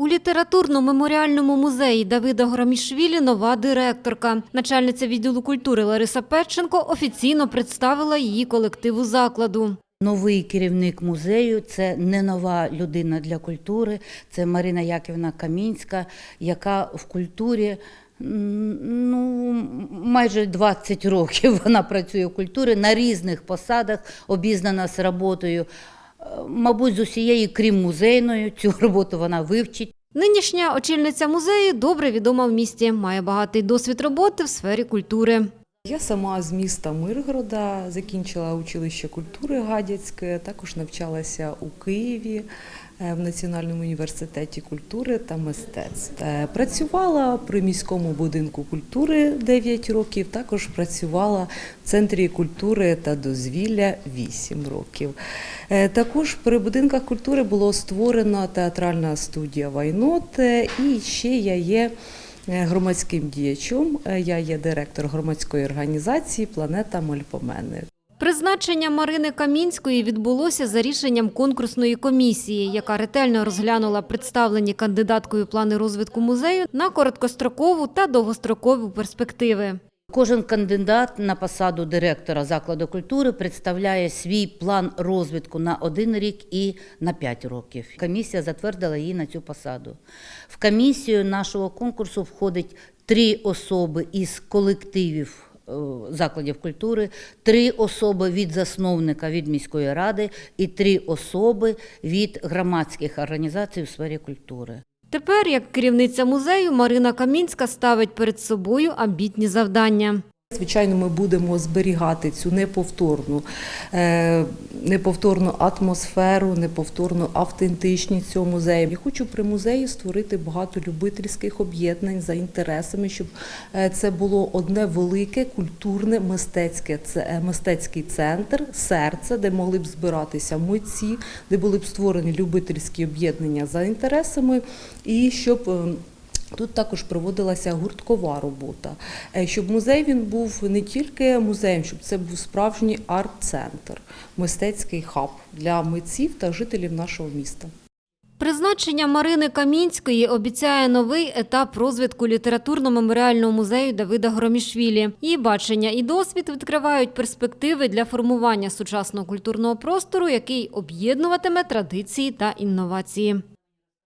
У літературно-меморіальному музеї Давида Громішвілі нова директорка. Начальниця відділу культури Лариса Петченко офіційно представила її колективу закладу. Новий керівник музею це не нова людина для культури, це Марина Яківна Камінська, яка в культурі ну, майже 20 років вона працює в культурі на різних посадах, обізнана з роботою. Мабуть, з усієї, крім музейної, цю роботу вона вивчить. Нинішня очільниця музею добре відома в місті, має багатий досвід роботи в сфері культури. Я сама з міста Миргорода закінчила училище культури Гадяцьке, також навчалася у Києві е, в Національному університеті культури та мистецтв. Е, Працювала при міському будинку культури 9 років, також працювала в центрі культури та дозвілля 8 років. Е, Також при будинках культури було створено театральна студія Вайнот, і ще я є громадським діячом. Е, Я є директор громадської організації Планета Мольпомени. Призначення Марини Камінської відбулося за рішенням конкурсної комісії, яка ретельно розглянула представлені кандидаткою плани розвитку музею на короткострокову та довгострокову перспективи. Кожен кандидат на посаду директора закладу культури представляє свій план розвитку на один рік і на п'ять років. Комісія затвердила її на цю посаду. В комісію нашого конкурсу входить три особи із колективів. е, Закладів культури, три особи від засновника від міської ради і три особи від громадських організацій у сфері культури. Тепер, як керівниця музею, Марина Камінська ставить перед собою амбітні завдання. Звичайно, ми будемо зберігати цю неповторну, е, неповторну атмосферу, неповторну автентичність цього музею. Я хочу при музеї створити багато любительських об'єднань за інтересами, щоб е, це було одне велике культурне мистецьке е, мистецький центр, серце, де могли б збиратися митці, де були б створені любительські об'єднання за інтересами, і щоб. Тут також проводилася гурткова робота, Е, щоб музей він був не тільки музеєм, щоб це був справжній арт-центр, мистецький хаб для митців та жителів нашого міста. Призначення Марини Камінської обіцяє новий етап розвитку літературно-меморіального музею Давида Громішвілі. Її бачення і досвід відкривають перспективи для формування сучасного культурного простору, який об'єднуватиме традиції та інновації.